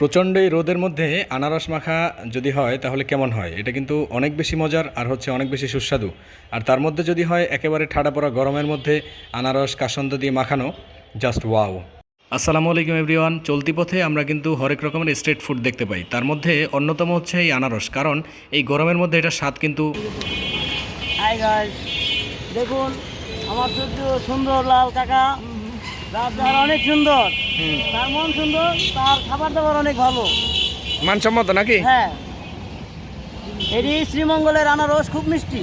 প্রচণ্ড এই রোদের মধ্যে আনারস মাখা যদি হয়, তাহলে কেমন হয়? এটা কিন্তু অনেক বেশি মজার আর হচ্ছে অনেক বেশি সুস্বাদু। আর তার মধ্যে যদি হয়, একেবারে ঠাডা পড়া গরমের মধ্যে আনারস কাসন্দ দিয়ে মাখানো জাস্ট ওয়াও আসসালামু আলাইকুম এভরিওয়ান। চলতি পথে আমরা কিন্তু হরেক রকমের স্ট্রিট ফুড দেখতে পাই। তার মধ্যে অন্যতম হচ্ছে এই আনারস, কারণ এই গরমের মধ্যে এটা স্বাদ কিন্তু দেখুন, আমার সুন্দর লাল কাকা রাজদার অনেক সুন্দর। তার মন সুন্দর তার খাবার দাবার অনেক ভালো। মানসম্মত নাকি? হ্যাঁ। এটি শ্রীমঙ্গলের আনারস খুব মিষ্টি।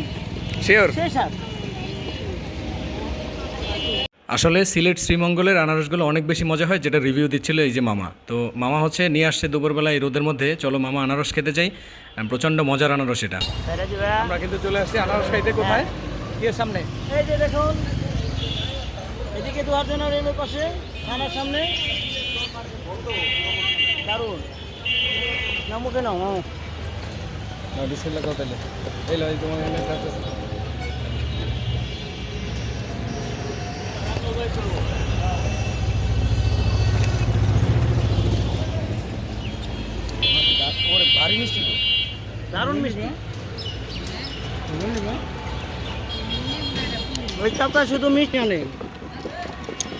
শিওর সেই আসলে সিলেট শ্রীমঙ্গলের আনারসগুলো অনেক বেশি মজা হয় যেটা রিভিউ দিচ্ছিল এই যে মামা। তো মামা হচ্ছে নিয়ে আসছে দুপুরবেলা এই রোদের মধ্যে চলো মামা আনারস খেতে যাই। আহ, প্রচণ্ড মজার আনারস এটা। আমরা কিন্তু চলে আসছি আনারস খাইতে কোথায়? কি সামনে? এই যে দেখুন এদিকে দুয়ার জন্য রেলের পাশে থানার সামনে। দারুণ। নামুকে নাও নাও না বিসমিল্লাহ কথা তাহলে এই লয় তোমার এখানে একটা আছে। ওরে ভারী মিষ্টি তো। দারুণ মিষ্টি। ওই চাপটা শুধু মিষ্টি আনে।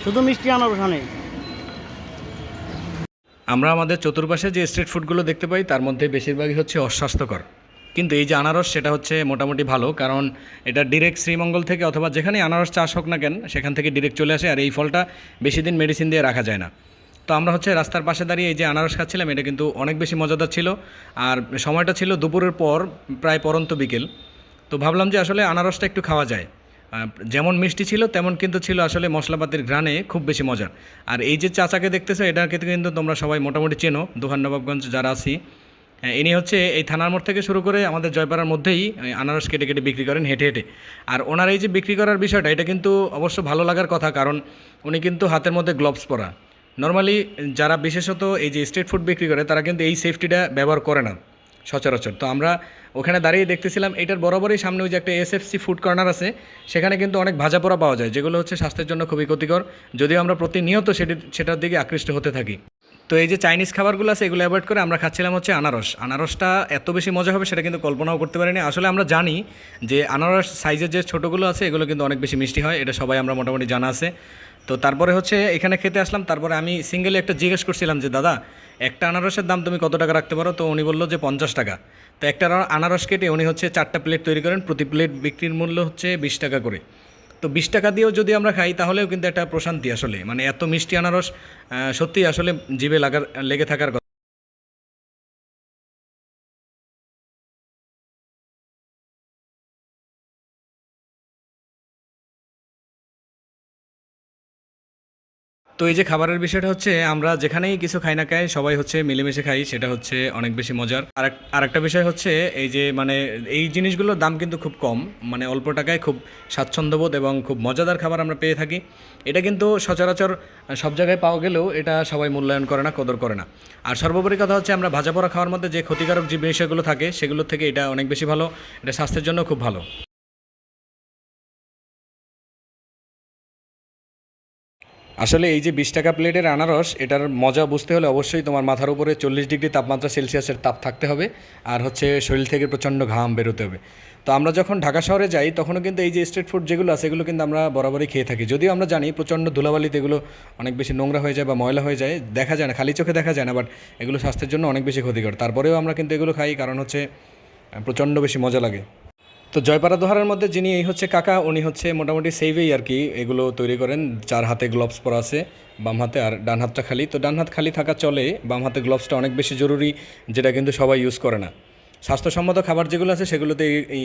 শুধু মিষ্টি আনারস আনে আমরা আমাদের চতুর্পাশে যে স্ট্রিট ফুডগুলো দেখতে পাই, তার মধ্যে বেশিরভাগই হচ্ছে অস্বাস্থ্যকর। কিন্তু এই যে আনারস, সেটা হচ্ছে মোটামুটি ভালো, কারণ এটা ডিরেক্ট শ্রীমঙ্গল থেকে অথবা যেখানে আনারস চাষ হোক না কেন, সেখান থেকে ডিরেক্ট চলে আসে, আর এই ফলটা বেশি দিন মেডিসিন দিয়ে রাখা যায় না। তো আমরা হচ্ছে রাস্তার পাশে দাঁড়িয়ে এই যে আনারস খাচ্ছিলাম, এটা কিন্তু অনেক বেশি মজাদার ছিল। আর সময়টা ছিল দুপুরের পর, প্রায় পরন্ত বিকেল। তো ভাবলাম যে আসলে আনারসটা একটু খাওয়া যায়। যেমন মিষ্টি ছিল, তেমন কিন্তু ছিল আসলে মশলাপাতির ঘ্রাণে খুব বেশি মজার। আর এই যে চাচাকে দেখতেছো এটাকে কিন্তু কিন্তু তোমরা সবাই মোটামুটি চেনো, দোহান নবাবগঞ্জ যারা আছি। ইনি হচ্ছে এই থানার মোড় থেকে শুরু করে আমাদের জয়পাড়ার মধ্যেই আনারস কেটে কেটে বিক্রি করেন হেঁটে হেঁটে। আর ওনার এই যে বিক্রি করার বিষয়টা, এটা কিন্তু অবশ্য ভালো লাগার কথা, কারণ উনি কিন্তু হাতের মধ্যে গ্লোভস পরা। নর্মালি যারা বিশেষত এই যে স্ট্রিট ফুড বিক্রি করে, তারা কিন্তু এই সেফটিটা ব্যবহার করে না। সচরাচর। তো আমরা ওখানে দাঁড়িয়ে দেখতেছিলাম, এটার বরাবরই সামনে ওই যে একটা এসএফসি ফুড কর্নার আছে, সেখানে কিন্তু অনেক ভাজা পোড়া পাওয়া যায়, যেগুলো হচ্ছে স্বাস্থ্যের জন্য খুবই ক্ষতিকর, যদিও আমরা প্রতিনিয়ত সেটি, সেটার দিকে আকৃষ্ট হতে থাকি। তো এই যে চাইনিজ খাবারগুলো আছে, এগুলো অ্যাভয়েড করে আমরা খাচ্ছিলাম হচ্ছে আনারস। আনারসটা এত বেশি মজা হবে সেটা কিন্তু কল্পনাও করতে পারিনি। আসলে আমরা জানি যে আনারস সাইজের যে ছোটোগুলো আছে, এগুলো কিন্তু অনেক বেশি মিষ্টি হয়, এটা সবাই আমরা মোটামুটি জানা আছে। তো তারপরে হচ্ছে এখানে খেতে আসলাম, তারপরে আমি সিঙ্গেলে একটা জিজ্ঞেস করছিলাম যে, দাদা, একটা আনারসের দাম তুমি কত টাকা রাখতে পারো? তো উনি বলল যে, পঞ্চাশ টাকা। তো একটা আনারস কেটে উনি হচ্ছে চারটা প্লেট তৈরি করেন, প্রতি প্লেট বিক্রির মূল্য হচ্ছে বিশ টাকা করে। তো বিশ টাকা দিয়েও যদি আমরা খাই, তাহলেও কিন্তু একটা প্রশান্তি আসলে। মানে এত মিষ্টি আনারস সত্যি আসলে জিভে লাগার লেগে থাকার কথা। তো এই যে খাবারের বিষয়টা হচ্ছে, আমরা যেখানেই কিছু খাই না খাই সবাই হচ্ছে মিলেমিশে খাই, সেটা হচ্ছে অনেক বেশি মজার। আর আরেকটা বিষয় হচ্ছে, এই যে মানে এই জিনিসগুলোর দাম কিন্তু খুব কম মানে অল্প টাকায় খুব স্বাচ্ছন্দ্যবোধ এবং খুব মজাদার খাবার আমরা পেয়ে থাকি। এটা কিন্তু সচরাচর সব জায়গায় পাওয়া গেলেও এটা সবাই মূল্যায়ন করে না, কদর করে না। আর সর্বোপরি কথা হচ্ছে, আমরা ভাজা পোড়া খাওয়ার মধ্যে যে ক্ষতিকারক যে বিষয়গুলো থাকে, সেগুলোর থেকে এটা অনেক বেশি ভালো, এটা স্বাস্থ্যের জন্য খুব ভালো। আসলে এই যে বিশ টাকা প্লেটের আনারস, এটার মজা বুঝতে হলে অবশ্যই তোমার মাথার উপরে চল্লিশ ডিগ্রি তাপমাত্রা সেলসিয়াসের তাপ থাকতে হবে আর হচ্ছে শরীর থেকে প্রচণ্ড ঘাম বেরোতে হবে। তো আমরা যখন ঢাকা শহরে যাই, তখনও কিন্তু এই যে স্ট্রিট ফুড যেগুলো আছে, এগুলো কিন্তু আমরা বরাবরই খেয়ে থাকি। যদিও আমরা জানি প্রচণ্ড ধুলাবালিতে এগুলো অনেক বেশি নোংরা হয়ে যায় বা ময়লা হয়ে যায়, দেখা যায় না, খালি চোখে দেখা যায় না বাট এগুলো স্বাস্থ্যের জন্য অনেক বেশি ক্ষতিকর। তারপরেও আমরা কিন্তু এগুলো খাই, কারণ হচ্ছে প্রচণ্ড বেশি মজা লাগে। তো জয়পাড়া দোহারের মধ্যে যিনি, এই হচ্ছে কাকা, উনি হচ্ছে মোটামুটি সেভেই আর কি এগুলো তৈরি করেন। চার হাতে গ্লোভস পরা আছে, বাম হাতে আর ডান হাতটা খালি। তো ডান হাত খালি থাকা চলে, বাম হাতে গ্লোভসটা অনেক বেশি জরুরি, যেটা কিন্তু সবাই ইউজ করে না। স্বাস্থ্যসম্মত খাবার যেগুলো আছে সেগুলোতে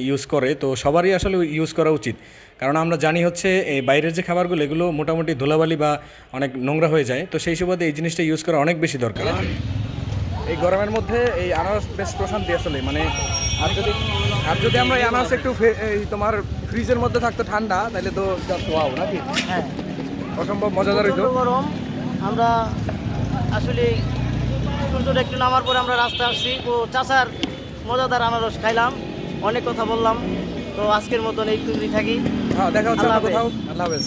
ইউজ করে, তো সবারই আসলে ইউজ করা উচিত। কারণ আমরা জানি হচ্ছে এই বাইরের যে খাবারগুলো, এগুলো মোটামুটি ধুলাবালি বা অনেক নোংরা হয়ে যায়। তো সেই সুবাদে এই জিনিসটা ইউজ করা অনেক বেশি দরকার। এই গরমের মধ্যে এই আনারস বেশ প্রশান্তি আসলে মানে আর যদি আর যদি আমরা এই আনারস একটু এই তোমার ফ্রিজের মধ্যে থাকতো ঠান্ডা তাহলে তো জাস্ট ওয়াও নাকি? হ্যাঁ। অসম্ভব মজাদার হইতো। গরম আমরা আসলে সুন্দর একটু নামার পরে আমরা রাস্তায় আসছি। তো চাষার মজাদার আনারস খাইলাম অনেক কথা বললাম। তো আজকের মতন এই তুই থাকি। হ্যাঁ দেখা হচ্ছে। কোথাও। আল্লাহ হাফেজ।